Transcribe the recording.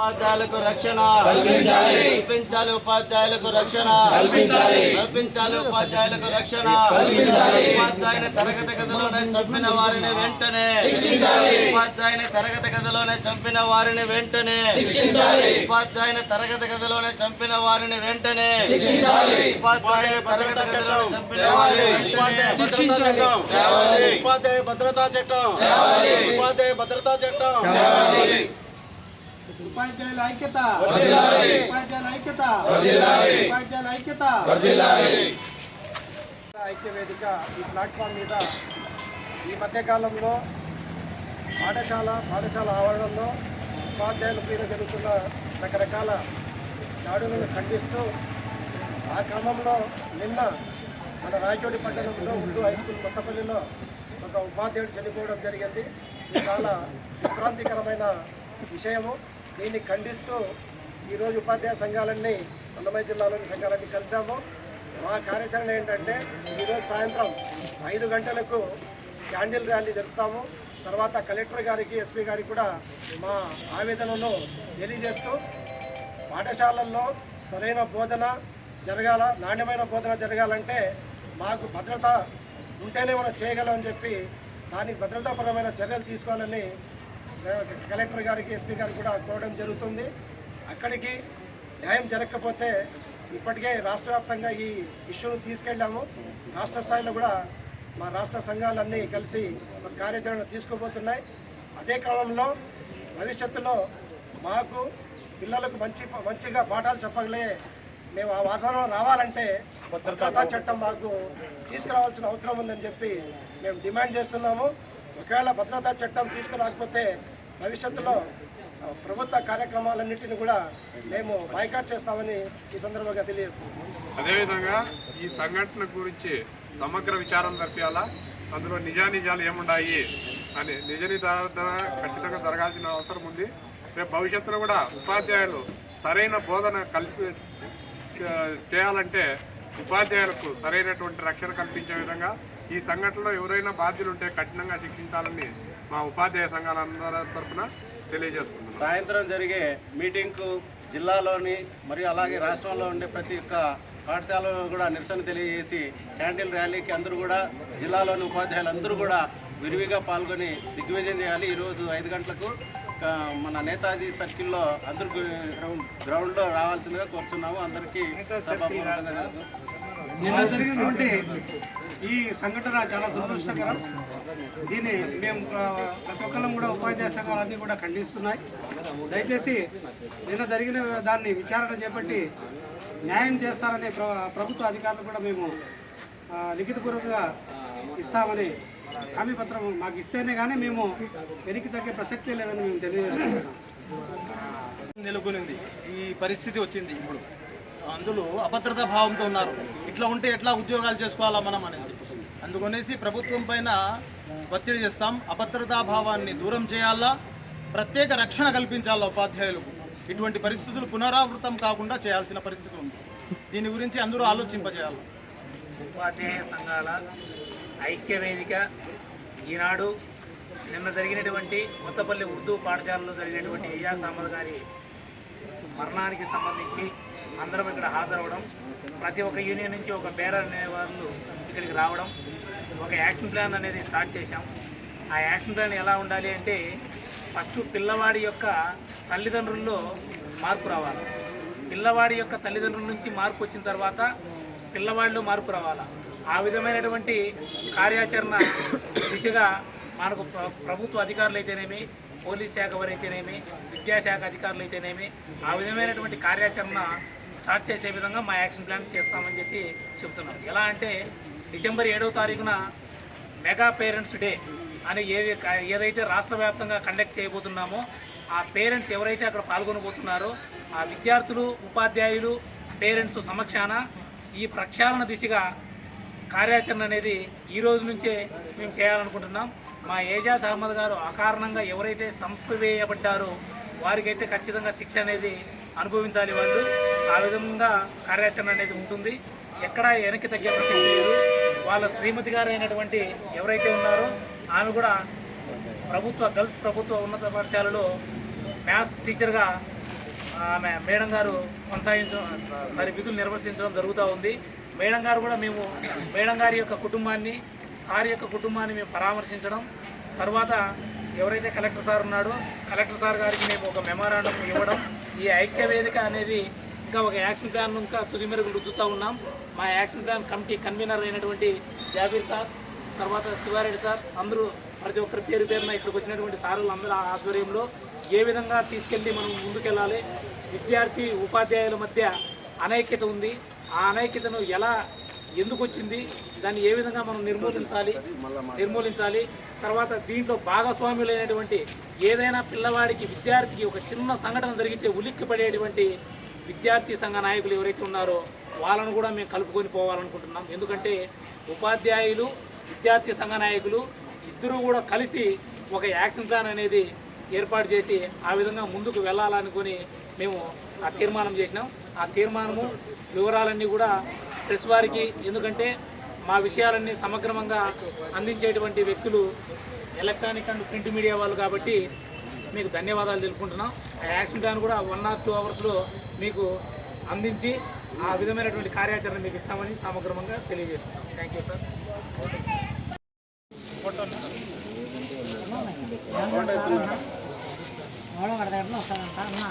ఉపాధ్యాయులకు రక్షణ. కల్పించాలి. ఉపాధ్యాయులకు రక్షణ. కల్పించాలి. ఉపాధ్యాయులకు రక్షణ. ఉపాధ్యాయుని తరగతి గదిలోనే చంపిన వారిని వెంటనే. ఉపాధ్యాయుని తరగతి గదిలోనే చంపిన వారిని వెంటనే. ఉపాధ్యాయుని తరగతి గదిలోనే చంపిన వారిని వెంటనే. ఉపాధ్యాయుని తరగతి గదిలో చంపిన వారిని ఉపాధ్యాయ భద్రతా చట్టం. ఉపాధ్యాయ భద్రతా చట్టం. ఉపాధ్యాయుల ఐక్యత. ఉపాధ్యాయుల ఐక్యత. ఉపాధ్యాయుల ఐక్యత. ఐక్య వేదిక ఈ ప్లాట్ఫామ్ మీద ఈ మధ్యకాలంలో పాఠశాల పాఠశాల ఆవరణలో ఉపాధ్యాయుల మీద జరుగుతున్న రకరకాల దాడులను ఖండిస్తూ ఆ క్రమంలో నిన్న మన రాయచోటి పట్టణంలో ఉర్దూ హై స్కూల్ కొత్తపల్లిలో ఒక ఉపాధ్యాయుడు చనిపోవడం జరిగింది. ఇది చాలా విభ్రాంతికరమైన విషయము. దీన్ని ఖండిస్తూ ఈరోజు ఉపాధ్యాయ సంఘాలన్నీ అన్నమయ్య జిల్లాలోని సంఘాలన్నీ కలిసాము మా కార్యాచరణ ఏంటంటే ఈరోజు సాయంత్రం ఐదు గంటలకు క్యాండిల్ ర్యాలీ జరుపుతాము. తర్వాత కలెక్టర్ గారికి ఎస్పీ గారికి కూడా మా ఆవేదనను తెలియజేస్తూ పాఠశాలల్లో సరైన బోధన జరగాల నాణ్యమైన బోధన జరగాలంటే మాకు భద్రత ఉంటేనే మనం చేయగలమని చెప్పి దానికి భద్రతాపరమైన చర్యలు తీసుకోవాలని కలెక్టర్ గారికి ఎస్పీ గారికి కూడా కోరడం జరుగుతుంది. అక్కడికి న్యాయం జరగకపోతే ఇప్పటికే రాష్ట్ర వ్యాప్తంగా ఈ ఇష్యూను తీసుకెళ్ళాము. రాష్ట్ర స్థాయిలో కూడా మా రాష్ట్ర సంఘాలన్నీ కలిసి ఒక కార్యాచరణ తీసుకోబోతున్నాయి. అదే క్రమంలో భవిష్యత్తులో మాకు పిల్లలకు మంచి మంచిగా పాఠాలు చెప్పగలే మేము ఆ వాతావరణం రావాలంటే భద్రతా చట్టం మాకు తీసుకురావాల్సిన అవసరం ఉందని చెప్పి మేము డిమాండ్ చేస్తున్నాము. ఒకవేళ భద్రతా చట్టం తీసుకురాకపోతే భవిష్యత్తులో ప్రభుత్వ కార్యక్రమాలన్నింటినీ కూడా మేము బైకాట్ చేస్తామని ఈ సందర్భంగా తెలియజేస్తున్నాం. అదేవిధంగా ఈ సంఘటన గురించి సమగ్ర విచారం జరిపించాలా అందులో నిజానిజాలు ఏముండాయి అని నిజ నిర్ధారణ ఖచ్చితంగా జరగాల్సిన అవసరం ఉంది. రేపు భవిష్యత్తులో కూడా ఉపాధ్యాయులు సరైన బోధన కల్పి చేయాలంటే ఉపాధ్యాయులకు సరైనటువంటి రక్షణ కల్పించే విధంగా ఈ సంఘటనలో ఎవరైనా బాధ్యులు ఉంటే కఠినంగా శిక్షించాలని మా ఉపాధ్యాయ సంఘాలందరి తరఫున తెలియజేసుకుంటున్నాం. సాయంత్రం జరిగే మీటింగ్కు జిల్లాలోని మరియు అలాగే రాష్ట్రంలో ఉండే ప్రతి ఒక్క పాఠశాలలో కూడా నిరసన తెలియజేసి క్యాండిల్ ర్యాలీకి అందరూ కూడా జిల్లాలోని ఉపాధ్యాయులు అందరూ కూడా విరివిగా పాల్గొని దిగ్విజయం చేయాలి. ఈరోజు ఐదు గంటలకు మన నేతాజీ సర్కిల్లో అందరూ గ్రౌండ్ గ్రౌండ్లో రావాల్సిందిగా కోరుతున్నాము అందరికీ నిన్న జరిగినటువంటి ఈ సంఘటన చాలా దురదృష్టకరం. దీన్ని మేము ప్రతి ఒక్కళ్ళం కూడా ఉపాధ్యాయ సంఘాలన్నీ కూడా ఖండిస్తున్నాయి. దయచేసి నిన్న జరిగిన దాన్ని విచారణ చేపట్టి న్యాయం చేస్తారనే ప్ర ప్రభుత్వ అధికారులు కూడా మేము లిఖితపూర్వకంగా ఇస్తామని హామీ పత్రం మాకు ఇస్తేనే కానీ మేము వెనక్కి తగ్గే ప్రసక్తే లేదని మేము తెలియజేస్తున్నాం. నెలకొనింది. ఈ పరిస్థితి వచ్చింది ఇప్పుడు. అందులో అభద్రతా భావంతో ఉన్నారు. ఇట్లా ఉంటే ఎట్లా ఉద్యోగాలు చేసుకోవాలా మనం అనేసి. అందుకనేసి ప్రభుత్వం పైన ఒత్తిడి చేస్తాం. అభద్రతా భావాన్ని దూరం చేయాలా? ప్రత్యేక రక్షణ కల్పించాలా ఉపాధ్యాయులకు? ఇటువంటి పరిస్థితులు పునరావృతం కాకుండా చేయాల్సిన పరిస్థితి ఉంది. దీని గురించి అందరూ ఆలోచింపజేయాలి. ఉపాధ్యాయ సంఘాల ఐక్య వేదిక ఈనాడు నిన్న జరిగినటువంటి కొత్తపల్లి ఉర్దూ పాఠశాలలో జరిగినటువంటి ఇజా సామర్ గారి మరణానికి సంబంధించి అందరం ఇక్కడ హాజరవడం ప్రతి ఒక్క యూనియన్ నుంచి ఒక బేరర్ అనే వాళ్ళు ఇక్కడికి రావడం ఒక యాక్షన్ ప్లాన్ అనేది స్టార్ట్ చేశాం. ఆ యాక్షన్ ప్లాన్ ఎలా ఉండాలి అంటే ఫస్ట్ పిల్లవాడి యొక్క తల్లిదండ్రుల్లో మార్పు రావాలి. పిల్లవాడి యొక్క తల్లిదండ్రుల నుంచి మార్పు వచ్చిన తర్వాత పిల్లవాడిలో మార్పు రావాలా? ఆ విధమైనటువంటి కార్యాచరణ దిశగా మనకు ప్రభుత్వ అధికారులు అయితేనేమి పోలీస్ శాఖ వారైతేనేమి విద్యాశాఖ అధికారులు అయితేనేమి ఆ విధమైనటువంటి కార్యాచరణ స్టార్ట్ చేసే విధంగా మా యాక్షన్ ప్లాన్ చేస్తామని చెప్పి చెప్తున్నాం ఎలా అంటే డిసెంబర్ ఏడవ తారీఖున మెగా పేరెంట్స్ డే అని ఏది ఏదైతే రాష్ట్ర వ్యాప్తంగా కండక్ట్ చేయబోతున్నామో ఆ పేరెంట్స్ ఎవరైతే అక్కడ పాల్గొనబోతున్నారో ఆ విద్యార్థులు ఉపాధ్యాయులు పేరెంట్స్ సమక్షాన ఈ ప్రక్షాళన దిశగా కార్యాచరణ అనేది ఈ రోజు నుంచే మేము చేయాలనుకుంటున్నాం. మా ఏజాజ్ అహ్మద్ గారు అకారణంగా ఎవరైతే సంపివేయబడ్డారో వారికైతే ఖచ్చితంగా శిక్ష అనేది అనుభవించాలి వాళ్ళు. ఆ విధంగా కార్యాచరణ అనేది ఉంటుంది. ఎక్కడా వెనక్కి తగ్గే ప్రసక్తి లేదు. వాళ్ళ శ్రీమతి గారు అయినటువంటి ఎవరైతే ఉన్నారో ఆమె కూడా ప్రభుత్వ గర్ల్స్ ప్రభుత్వ ఉన్నత పాఠశాలలో మ్యాథ్స్ టీచర్గా ఆమె మేడం గారు కొనసాగించడం సారీ విధులు నిర్వర్తించడం జరుగుతూ ఉంది. మేడం గారు కూడా మేము మేడం గారి యొక్క కుటుంబాన్ని సార్ యొక్క కుటుంబాన్ని మేము పరామర్శించడం. తర్వాత ఎవరైతే కలెక్టర్ సార్ ఉన్నాడో కలెక్టర్ సార్ గారికి మేము ఒక మెమోరాండం ఇవ్వడం. ఈ ఐక్య వేదిక అనేది ఇంకా ఒక యాక్షన్ ప్లాన్ ఇంకా తుది మెరుగులు రుద్దుతూ ఉన్నాం. మా యాక్షన్ ప్లాన్ కమిటీ కన్వీనర్ అయినటువంటి జాబీర్ సార్ తర్వాత శివారెడ్డి సార్ అందరూ ప్రతి ఒక్కరి పేరు పేరున ఇక్కడికి వచ్చినటువంటి సారులు అందరూ ఆధ్వర్యంలో ఏ విధంగా తీసుకెళ్ళి మనం ముందుకెళ్ళాలి? విద్యార్థి ఉపాధ్యాయుల మధ్య అనైక్యత ఉంది. ఆ అనైక్యతను ఎలా ఎందుకు వచ్చింది? దాన్ని ఏ విధంగా మనం నిర్మూలించాలి? నిర్మూలించాలి? తర్వాత దీంట్లో భాగస్వాములైనటువంటి ఏదైనా పిల్లవాడికి విద్యార్థికి ఒక చిన్న సంఘటన జరిగితే ఉలిక్కి పడేటువంటి విద్యార్థి సంఘ నాయకులు ఎవరైతే ఉన్నారో వాళ్ళను కూడా మేము కలుపుకొని పోవాలనుకుంటున్నాం. ఎందుకంటే ఉపాధ్యాయులు విద్యార్థి సంఘ నాయకులు ఇద్దరూ కూడా కలిసి ఒక యాక్షన్ ప్లాన్ అనేది ఏర్పాటు చేసి ఆ విధంగా ముందుకు వెళ్ళాలనుకొని మేము ఆ తీర్మానం చేసినాం. ఆ తీర్మానము వివరాలన్నీ కూడా ప్రెస్ వారికి ఎందుకంటే మా విషయాలన్నీ సమగ్రంగా అందించేటువంటి వ్యక్తులు ఎలక్ట్రానిక్ అండ్ ప్రింట్ మీడియా వాళ్ళు కాబట్టి మీకు ధన్యవాదాలు తెలుపుకుంటున్నాం. ఆ యాక్షన్ ప్లాన్ కూడా వన్ ఆర్ టూ అవర్స్లో మీకు అందించి ఆ విధమైనటువంటి కార్యాచరణ మీకు ఇస్తామని సమగ్రంగా తెలియజేసుకుంటాం. థ్యాంక్ యూ సార్ ఎవడో అన్న.